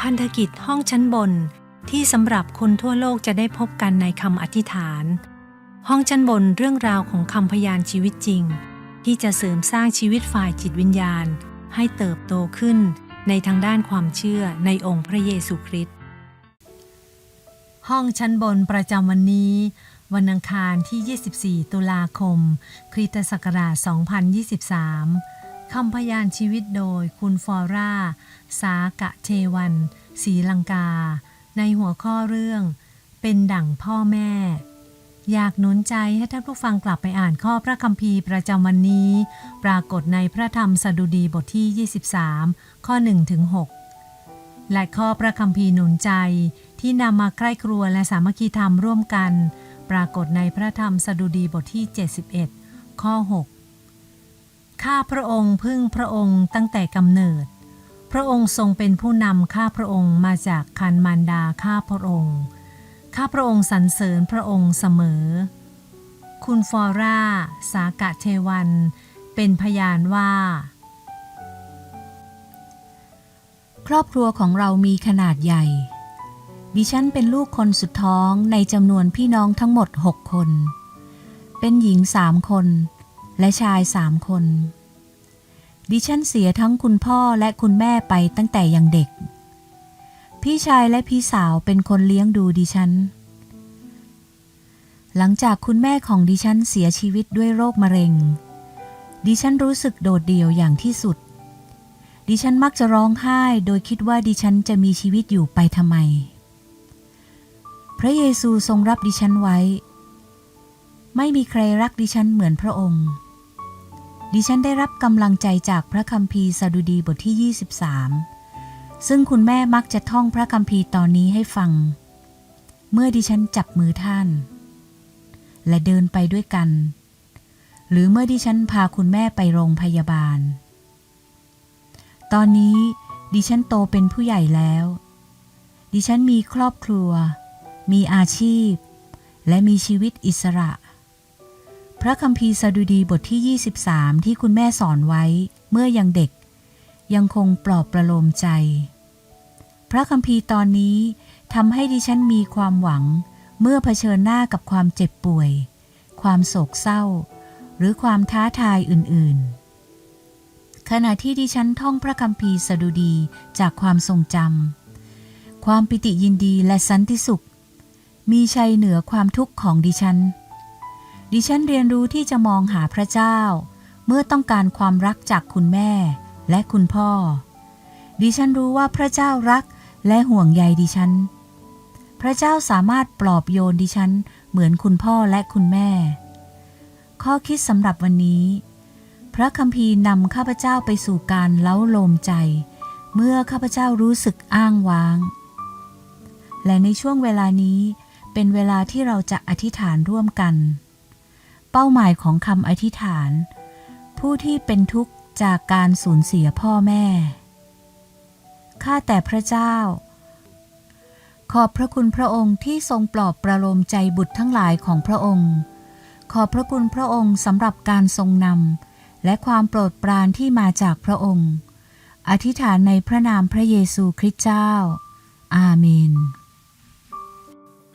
พันธกิจห้องชั้นบนที่สำหรับคนทั่วโลกจะได้พบกันในคำอธิษฐาน ห้องชั้นบนเรื่องราวของคำพยานชีวิตจริง ที่จะเสริมสร้างชีวิตฝ่ายจิตวิญญาณ ให้เติบโตขึ้นในทางด้านความเชื่อในองค์พระเยซูคริสต์ห้องชั้นบนประจำวันนี้ วันอังคารที่ 24 ตุลาคม คริสตศักราช 2023 คำพยานชีวิตโดยคุณฟอร่า สากะเทวันศรีลังกา ในหัวข้อเรื่อง เป็นดั่งพ่อแม่ อยากหนุนใจให้ท่านผู้ฟังกลับไปอ่านข้อพระคัมภีร์ประจำวันนี้ ปรากฏในพระธรรมสดุดีบทที่ 23 ข้อ1ถึง6และข้อพระคัมภีร์หนุนใจที่นำมาใกล้ครัวและสามัคคีธรรมร่วมกัน ปรากฏในพระธรรมสดุดีบทที่ 71 ข้อ 6 ข้าพระองค์พึ่งพระองค์ตั้งแต่กำเนิด พระองค์ทรงเป็นผู้นำข้าพระองค์มาจากคันมารดาข้าพระองค์ ข้าพระองค์สรรเสริญพระองค์เสมอ คุณฟอร่า สากะเทวัน เป็นพยานว่า ครอบครัวของเรามีขนาดใหญ่ ดิฉันเป็นลูกคนสุดท้องในจำนวนพี่น้องทั้งหมดหกคน เป็นหญิงสามคนและชายสามคน ดิฉันเสียทั้งคุณพ่อและคุณแม่ไปตั้งแต่ยังเด็ก พี่ชายและพี่สาวเป็นคนเลี้ยงดูดิฉัน หลังจากคุณแม่ของดิฉันเสียชีวิตด้วยโรคมะเร็ง ดิฉันรู้สึกโดดเดี่ยวอย่างที่สุด ดิฉันมักจะร้องไห้โดยคิดว่าดิฉันจะมีชีวิตอยู่ไปทำไม พระเยซูทรงรับดิฉันไว้ ไม่มีใครรักดิฉันเหมือนพระองค์ ดิฉันได้รับกำลังใจจากพระคัมภีร์สดุดีบทที่ 23 ซึ่งคุณแม่มักจะท่องพระคัมภีร์ตอนนี้ให้ฟัง เมื่อดิฉันจับมือท่าน และเดินไปด้วยกัน หรือเมื่อดิฉันพาคุณแม่ไปโรงพยาบาล ตอนนี้ดิฉันโตเป็นผู้ใหญ่แล้ว ดิฉันมีครอบครัว มีอาชีพ และมีชีวิตอิสระ พระคัมภีร์สดุดีบทที่ 23 ที่คุณแม่สอนไว้เมื่อยังเด็ก ยังคงปลอบประโลมใจ พระคัมภีร์ตอนนี้ทำให้ดิฉันมีความหวัง เมื่อเผชิญหน้ากับความเจ็บป่วย ความโศกเศร้า หรือความท้าทายอื่นๆ ขณะที่ดิฉันท่องพระคัมภีร์สดุดีจากความทรงจำความปิติยินดีและสันติสุข มีชัยเหนือความทุกข์ของดิฉัน ดิฉันเรียนรู้ที่จะมองหาพระเจ้า เมื่อต้องการความรักจากคุณแม่และคุณพ่อ ดิฉันรู้ว่าพระเจ้ารักและห่วงใยดิฉัน พระเจ้าสามารถปลอบโยนดิฉันเหมือนคุณพ่อและคุณแม่ ข้อคิดสำหรับวันนี้ พระคัมภีร์นำข้าพเจ้าไปสู่การเล้าโลมใจ เมื่อข้าพเจ้ารู้สึกอ้างว้าง และในช่วงเวลานี้เป็นเวลาที่เราจะอธิษฐานร่วมกัน เป้าหมายของคำอธิษฐาน ผู้ที่เป็นทุกข์จากการสูญเสียพ่อแม่ ข้าแต่พระเจ้า ขอบพระคุณพระองค์ที่ทรงปลอบประโลมใจบุตรทั้งหลายของพระองค์ ขอบพระคุณพระองค์สำหรับการทรงนำและความโปรดปรานที่มาจากพระองค์ อธิษฐานในพระนามพระเยซูคริสต์เจ้า อาเมน